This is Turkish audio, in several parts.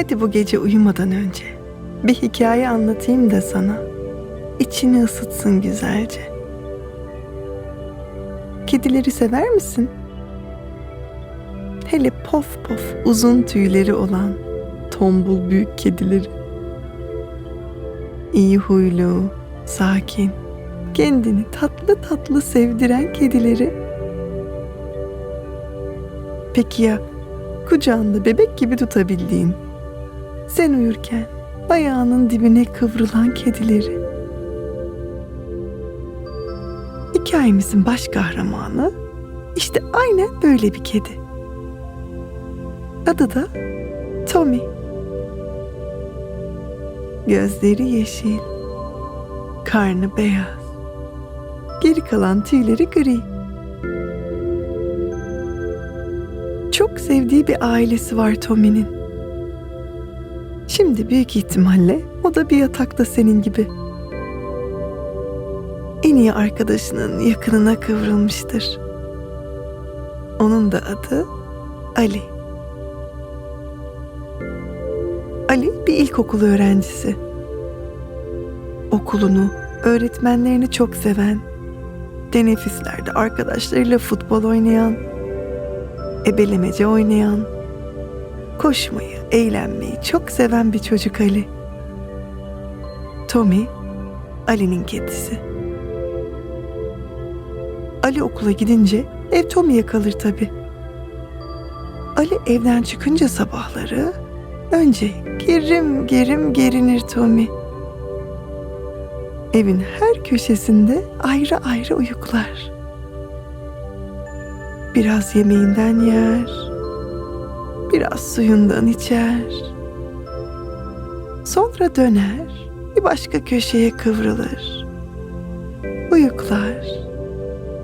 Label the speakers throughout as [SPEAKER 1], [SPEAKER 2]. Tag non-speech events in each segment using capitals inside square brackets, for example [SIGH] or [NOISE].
[SPEAKER 1] Hadi bu gece uyumadan önce bir hikaye anlatayım da sana. İçini ısıtsın güzelce. Kedileri sever misin? Hele pof pof uzun tüyleri olan tombul büyük kedileri. İyi huylu, sakin, kendini tatlı tatlı sevdiren kedileri. Peki ya kucağında bebek gibi tutabildiğin, sen uyurken ayağının dibine kıvrılan kedileri. Hikayemizin baş kahramanı işte aynen böyle bir kedi. Adı da Tommy. Gözleri yeşil, karnı beyaz, geri kalan tüyleri gri. Çok sevdiği bir ailesi var Tommy'nin. Şimdi büyük ihtimalle o da bir yatakta senin gibi. En iyi arkadaşının yakınına kıvrılmıştır. Onun da adı Ali. Ali bir ilkokul öğrencisi. Okulunu, öğretmenlerini çok seven, teneffüslerde arkadaşlarıyla futbol oynayan, ebelemece oynayan, koşmayı, eğlenmeyi çok seven bir çocuk Ali. Tommy, Ali'nin kedisi. Ali okula gidince ev Tommy'ye kalır tabii. Ali evden çıkınca sabahları önce gerim gerim gerinir Tommy. Evin her köşesinde ayrı ayrı uyuklar. Biraz yemeğinden yer, biraz suyundan içer. Sonra döner, bir başka köşeye kıvrılır. Uyuklar,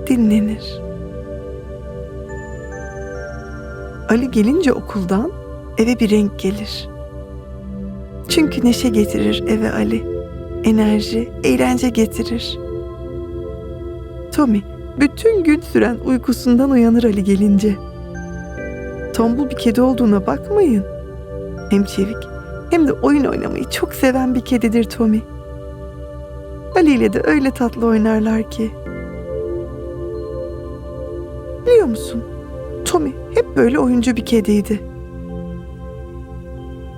[SPEAKER 1] dinlenir. Ali gelince okuldan eve bir renk gelir. Çünkü neşe getirir eve Ali. Enerji, eğlence getirir. Tommy bütün gün süren uykusundan uyanır Ali gelince. Tombul bir kedi olduğuna bakmayın. Hem çevik hem de oyun oynamayı çok seven bir kedidir Tommy. Ali ile de öyle tatlı oynarlar ki. Biliyor musun? Tommy hep böyle oyuncu bir kediydi.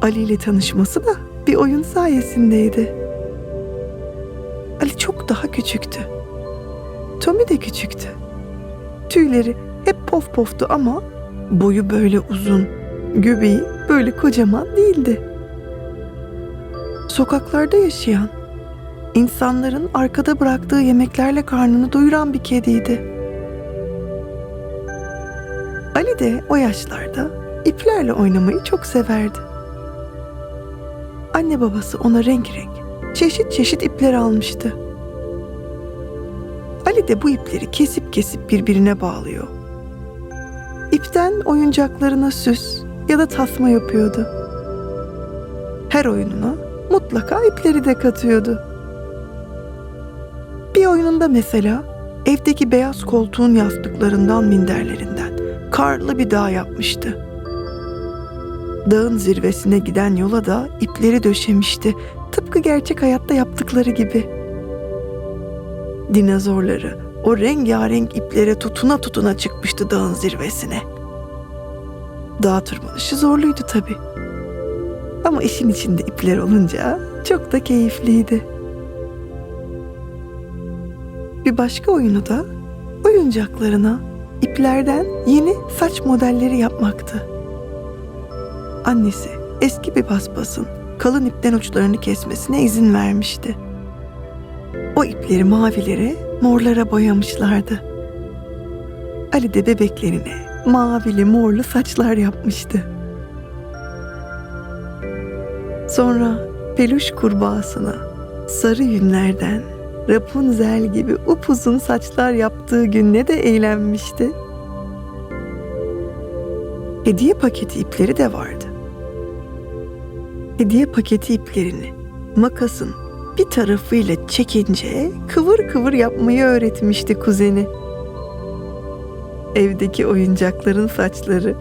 [SPEAKER 1] Ali ile tanışması da bir oyun sayesindeydi. Ali çok daha küçüktü. Tommy de küçüktü. Tüyleri hep pof poftu ama boyu böyle uzun, göbeği böyle kocaman değildi. Sokaklarda yaşayan, insanların arkada bıraktığı yemeklerle karnını doyuran bir kediydi. Ali de o yaşlarda iplerle oynamayı çok severdi. Anne babası ona renk renk, çeşit çeşit ipler almıştı. Ali de bu ipleri kesip kesip birbirine bağlıyor. İpten oyuncaklarına süs ya da tasma yapıyordu. Her oyununa mutlaka ipleri de katıyordu. Bir oyununda mesela evdeki beyaz koltuğun yastıklarından minderlerinden karlı bir dağ yapmıştı. Dağın zirvesine giden yola da ipleri döşemişti. Tıpkı gerçek hayatta yaptıkları gibi. Dinozorları o rengarenk iplere tutuna tutuna çıkmıştı dağın zirvesine. Dağ tırmanışı zorluydu tabii. Ama işin içinde ipler olunca çok da keyifliydi. Bir başka oyunu da oyuncaklarına iplerden yeni saç modelleri yapmaktı. Annesi eski bir paspasın kalın ipten uçlarını kesmesine izin vermişti. O ipleri mavilere, morlara boyamışlardı. Ali de bebeklerine mavili morlu saçlar yapmıştı. Sonra peluş kurbağasına sarı yünlerden Rapunzel gibi upuzun saçlar yaptığı gün ne de eğlenmişti. Hediye paketi ipleri de vardı. Hediye paketi iplerini makasın bir tarafıyla çekince kıvır kıvır yapmayı öğretmişti kuzeni. Evdeki oyuncakların saçları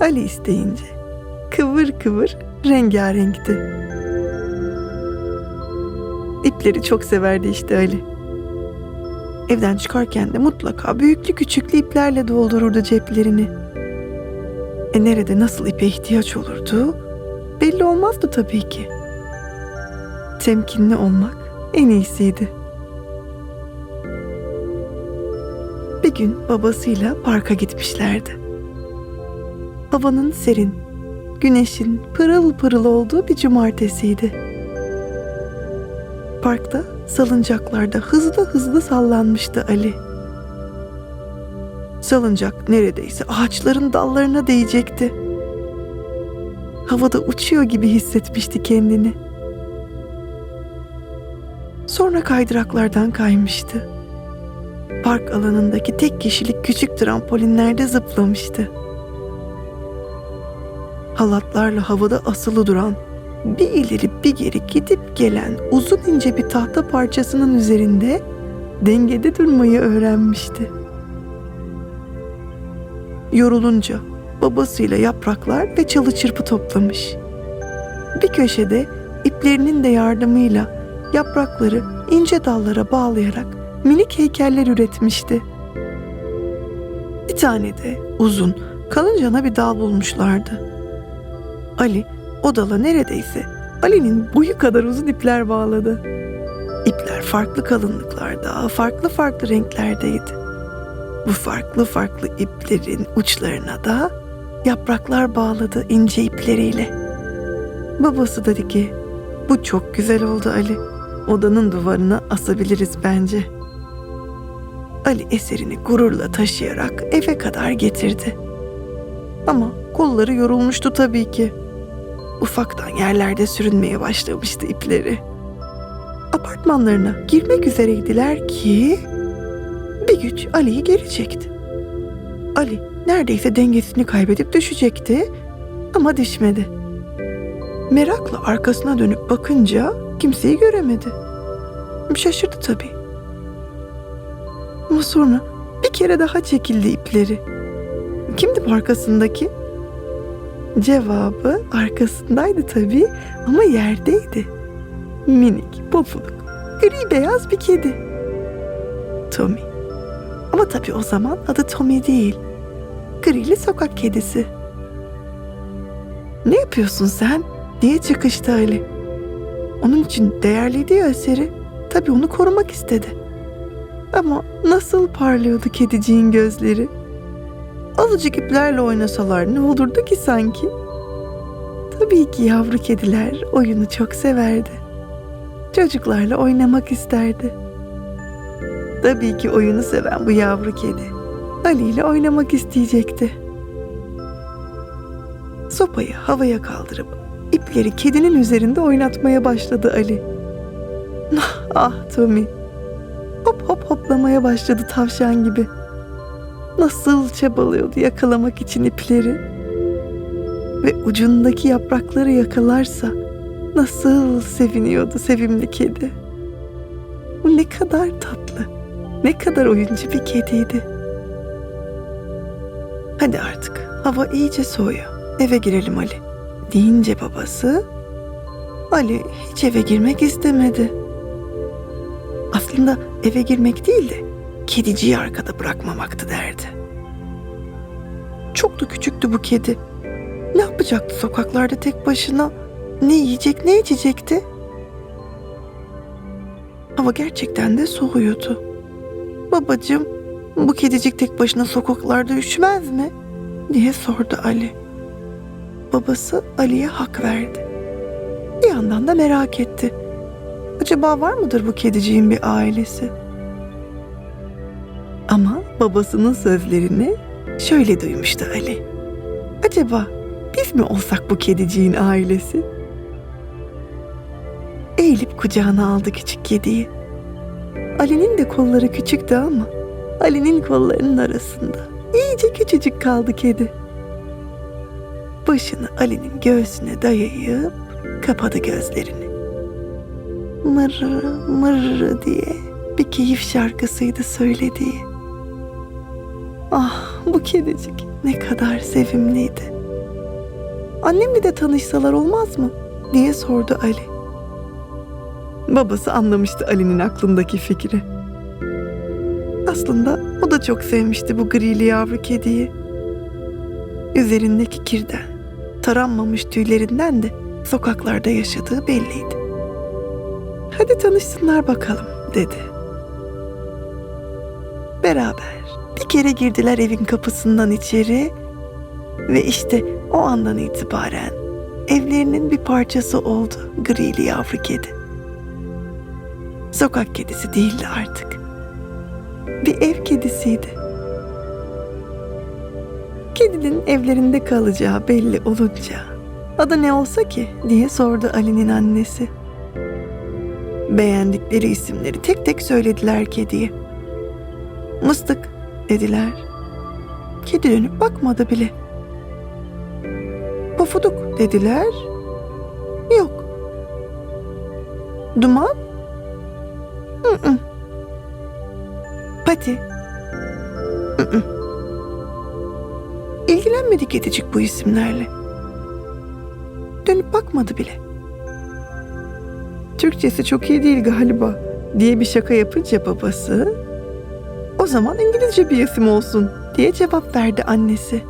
[SPEAKER 1] Ali isteyince kıvır kıvır rengarenkti. İpleri çok severdi işte Ali. Evden çıkarken de mutlaka büyüklü küçüklü iplerle doldururdu ceplerini. E nerede nasıl ipe ihtiyaç olurdu belli olmazdı tabii ki. Temkinli olmak en iyisiydi. Bir gün babasıyla parka gitmişlerdi. Havanın serin, güneşin pırıl pırıl olduğu bir cumartesiydi. Parkta salıncaklarda hızlı hızlı sallanmıştı Ali. Salıncak neredeyse ağaçların dallarına değecekti. Havada uçuyor gibi hissetmişti kendini. Sonra kaydıraklardan kaymıştı. Park alanındaki tek kişilik küçük trampolinlerde zıplamıştı. Halatlarla havada asılı duran, bir ileri bir geri gidip gelen uzun ince bir tahta parçasının üzerinde dengede durmayı öğrenmişti. Yorulunca babasıyla yapraklar ve çalı çırpı toplamış. Bir köşede iplerinin de yardımıyla yaprakları ince dallara bağlayarak minik heykeller üretmişti. Bir tane de uzun, kalıncana bir dal bulmuşlardı. Ali o dala neredeyse Ali'nin boyu kadar uzun ipler bağladı. İpler farklı kalınlıklarda, farklı farklı renklerdeydi. Bu farklı farklı iplerin uçlarına da yapraklar bağladı ince ipleriyle. Babası dedi ki, bu çok güzel oldu Ali. Odanın duvarına asabiliriz bence. Ali eserini gururla taşıyarak eve kadar getirdi. Ama kolları yorulmuştu tabii ki. Ufaktan yerlerde sürünmeye başlamıştı ipleri. Apartmanlarına girmek üzereydiler ki bir güç Ali'yi geri çekti. Ali neredeyse dengesini kaybedip düşecekti ama düşmedi. Merakla arkasına dönüp bakınca kimseyi göremedi. Şaşırdı tabii. Ama sonra bir kere daha çekildi ipleri. Kimdi bu arkasındaki? Cevabı arkasındaydı tabii ama yerdeydi. Minik, populuk, gri beyaz bir kedi. Tommy. Ama tabii o zaman adı Tommy değil. Grili sokak kedisi. Ne yapıyorsun sen? diye çıkıştı Ali. Onun için değerliydi ya eseri. Tabii onu korumak istedi. Ama nasıl parlıyordu kediciğin gözleri. Azıcık iplerle oynasalar ne olurdu ki sanki? Tabii ki yavru kediler oyunu çok severdi. Çocuklarla oynamak isterdi. Tabii ki oyunu seven bu yavru kedi Ali ile oynamak isteyecekti. Sopayı havaya kaldırıp ipleri kedinin üzerinde oynatmaya başladı Ali. [LAUGHS] Ah, Tommy. Hop hop hoplamaya başladı tavşan gibi. Nasıl çabalıyordu yakalamak için ipleri. Ve ucundaki yaprakları yakalarsa nasıl seviniyordu sevimli kedi. Bu ne kadar tatlı, ne kadar oyuncu bir kediydi. Hadi artık hava iyice soğuyor. Eve girelim Ali. Deyince babası Ali hiç eve girmek istemedi. Aslında eve girmek değil de kediciyi arkada bırakmamaktı derdi. Çok da küçüktü bu kedi. Ne yapacaktı sokaklarda tek başına? Ne yiyecek ne içecekti? Hava gerçekten de soğuyordu. Babacığım bu kedicik tek başına sokaklarda üşümez mi? diye sordu Ali. Babası Ali'ye hak verdi. Bir yandan da merak etti. Acaba var mıdır bu kediciğin bir ailesi? Ama babasının sözlerini şöyle duymuştu Ali. Acaba biz mi olsak bu kediciğin ailesi? Eğilip kucağına aldı küçük kediyi. Ali'nin de kolları küçüktü ama Ali'nin kollarının arasında iyice küçücük kaldı kedi. Başını Ali'nin göğsüne dayayıp kapadı gözlerini. Mırrı mırrı diye bir keyif şarkısıydı söylediği. Ah bu kedicik ne kadar sevimliydi. annemle de tanışsalar olmaz mı? diye sordu Ali. Babası anlamıştı Ali'nin aklındaki fikri. Aslında o da çok sevmişti bu grili yavru kediyi. Üzerindeki kirden, taranmamış tüylerinden de sokaklarda yaşadığı belliydi. Hadi tanışsınlar bakalım dedi. Beraber bir kere girdiler evin kapısından içeri ve işte o andan itibaren evlerinin bir parçası oldu grili yavru kedi. Sokak kedisi değildi artık. Bir ev kedisiydi. Kedinin evlerinde kalacağı belli olunca adı ne olsa ki diye sordu Ali'nin annesi. Beğendikleri isimleri tek tek söylediler kediye. Mıstık dediler. Kedi dönüp bakmadı bile. Pofuduk dediler. Yok. Duman? Hı hı. Pati? İlgilenmedi kedicik bu isimlerle. Dönüp bakmadı bile. Türkçesi çok iyi değil galiba diye bir şaka yapınca babası o zaman İngilizce bir isim olsun diye cevap verdi annesi.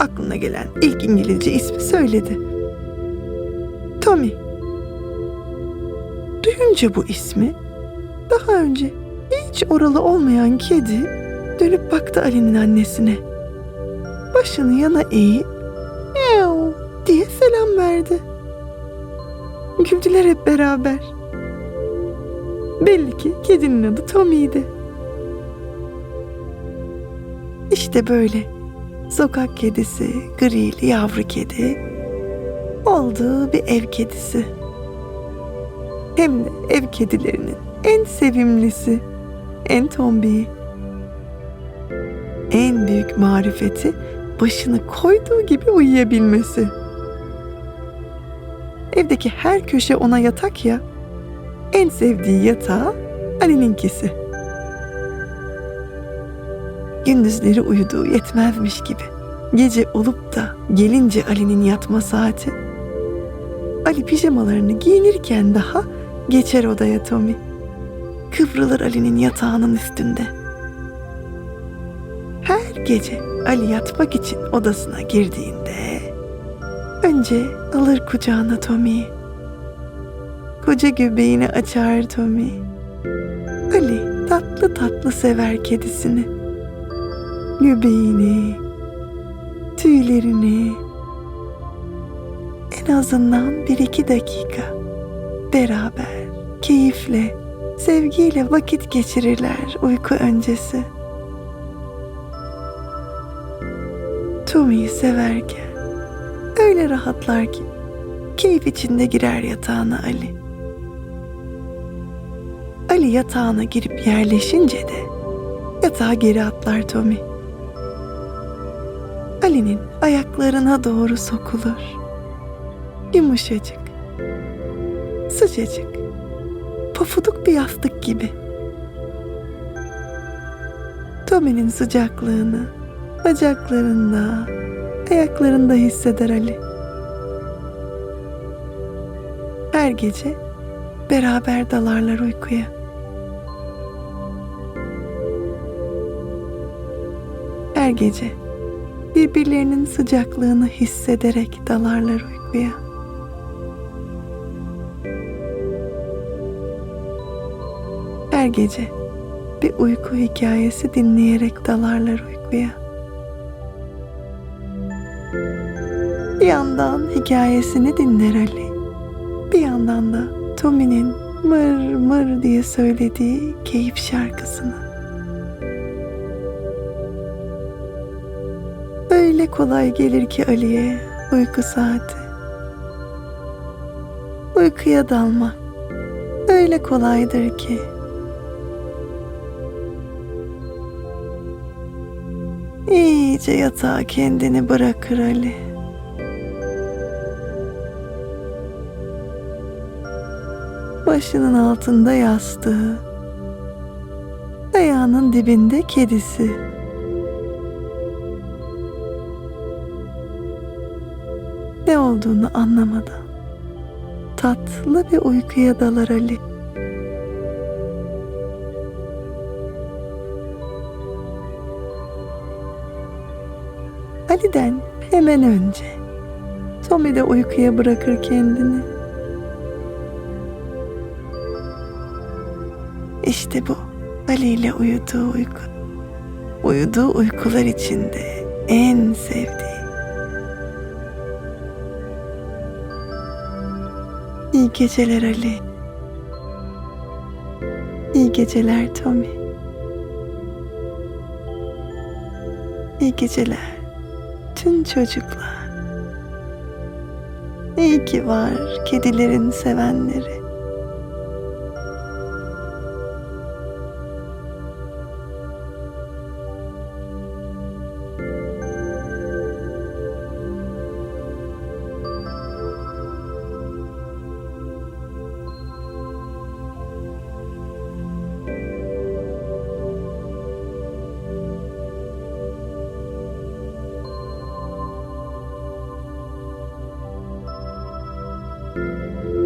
[SPEAKER 1] Aklına gelen ilk İngilizce ismi söyledi. Tommy. Duyunca bu ismi daha önce hiç oralı olmayan kedi dönüp baktı Ali'nin annesine. Başını yana eğip "Meow" diye selam verdi. Güldüler hep beraber. Belli ki kedinin adı Tommy'ydi. İşte böyle sokak kedisi, grili yavru kedi olduğu bir ev kedisi. Hem de ev kedilerinin en sevimlisi, en tombiği. En büyük marifeti başını koyduğu gibi uyuyabilmesi. Evdeki her köşe ona yatak ya. En sevdiği yatağı Ali'ninkisi. Gündüzleri uyuduğu yetmezmiş gibi. Gece olup da gelince Ali'nin yatma saati. Ali pijamalarını giyinirken daha geçer odaya Tommy. Kıvrılır Ali'nin yatağının üstünde. Her gece Ali yatmak için odasına girdiğinde önce alır kucağına Tommy'yi. Koca göbeğini açar Tommy. Ali tatlı tatlı sever kedisini. Göbeğini, tüylerini. En azından bir iki dakika beraber, keyifle, sevgiyle vakit geçirirler uyku öncesi. Tommy'yi severken öyle rahatlar ki keyif içinde girer yatağına Ali. Ali yatağına girip yerleşince de yatağa geri atlar Tommy. Ali'nin ayaklarına doğru sokulur. Yumuşacık, sıcacık, pofuduk bir yastık gibi. Tommy'nin sıcaklığını bacaklarında, ayaklarında hisseder Ali. Her gece beraber dalarlar uykuya. Her gece birbirlerinin sıcaklığını hissederek dalarlar uykuya. Her gece bir uyku hikayesi dinleyerek dalarlar uykuya. Bir yandan hikayesini dinler Ali. Bir yandan da Tommy'nin mır mır diye söylediği keyif şarkısını. Öyle kolay gelir ki Ali'ye uyku saati. Uykuya dalmak öyle kolaydır ki. İyice yatağa kendini bırakır Ali. Başının altında yastığı, ayağının dibinde kedisi. ne olduğunu anlamadan tatlı bir uykuya dalar Ali. Ali'den hemen önce Tommy de uykuya bırakır kendini. İşte bu Ali ile uyuduğu uyku. Uyuduğu uykular içinde en sevdiği. İyi geceler Ali. İyi geceler Tommy. İyi geceler tüm çocuklar. İyi ki var kedilerin sevenleri. Música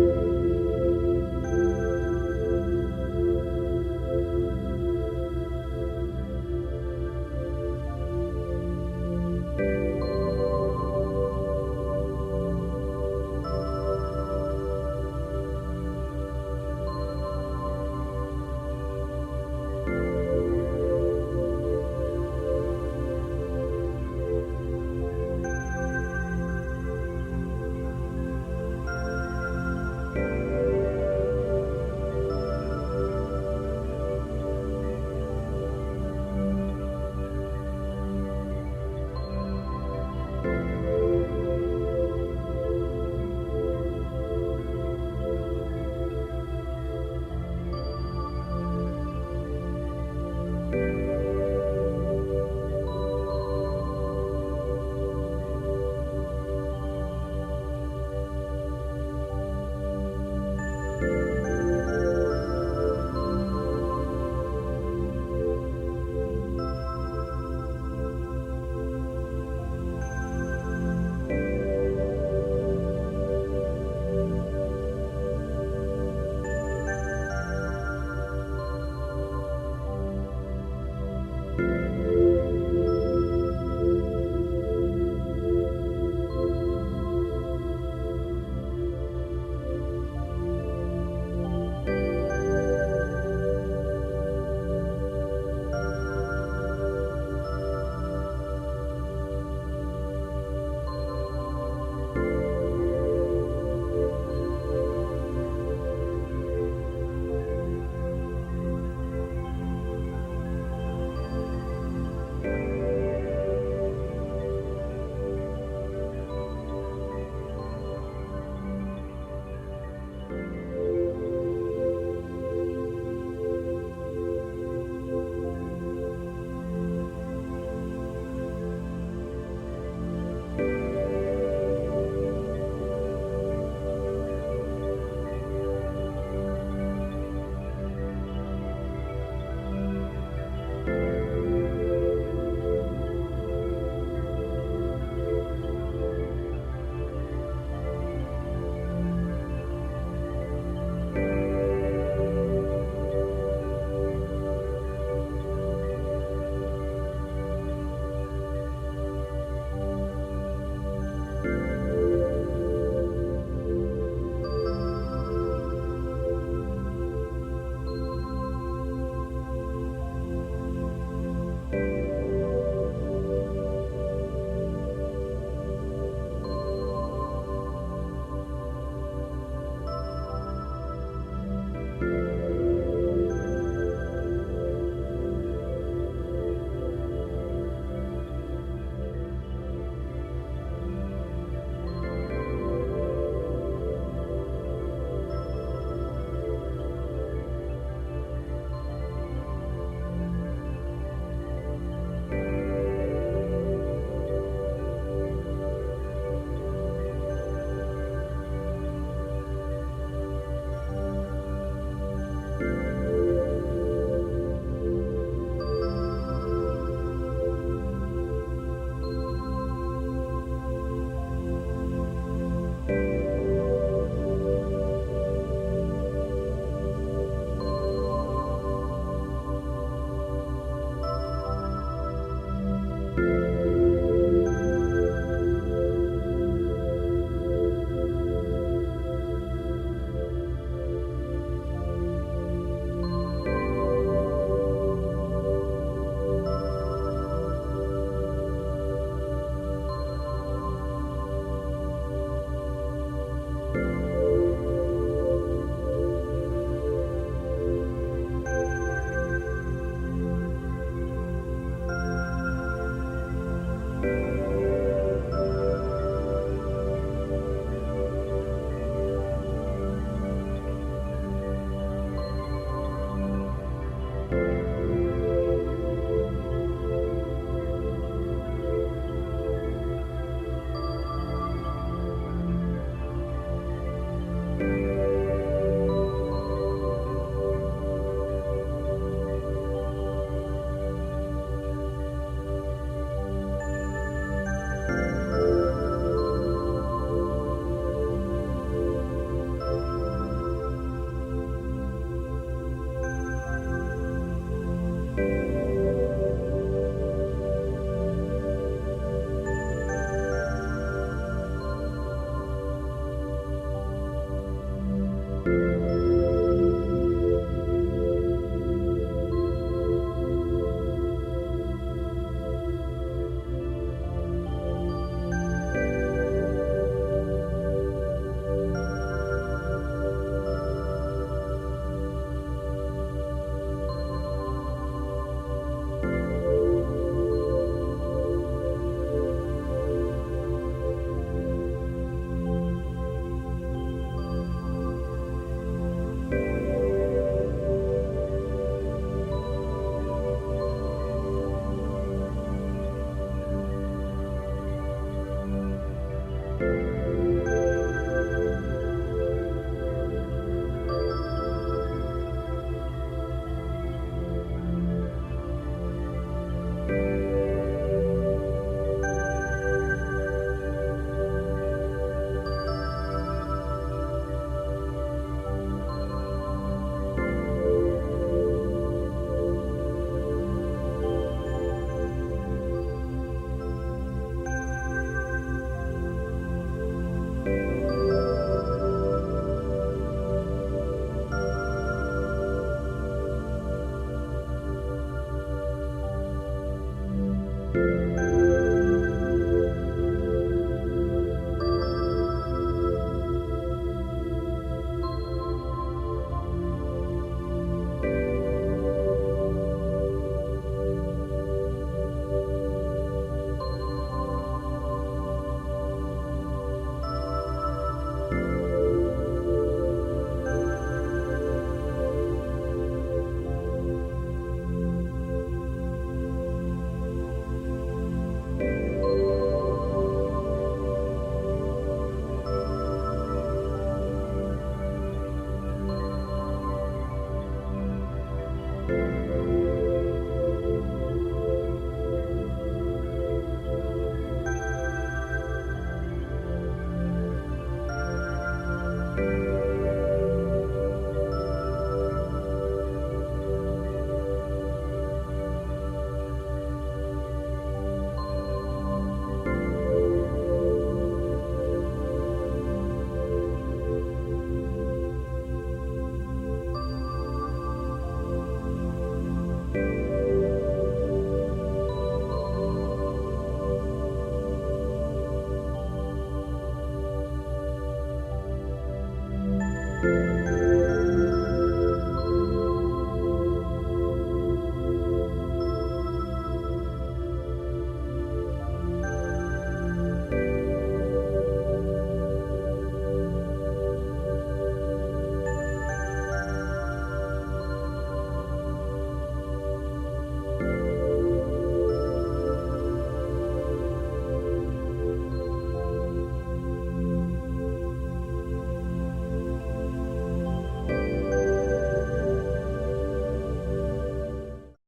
[SPEAKER 1] 嗯。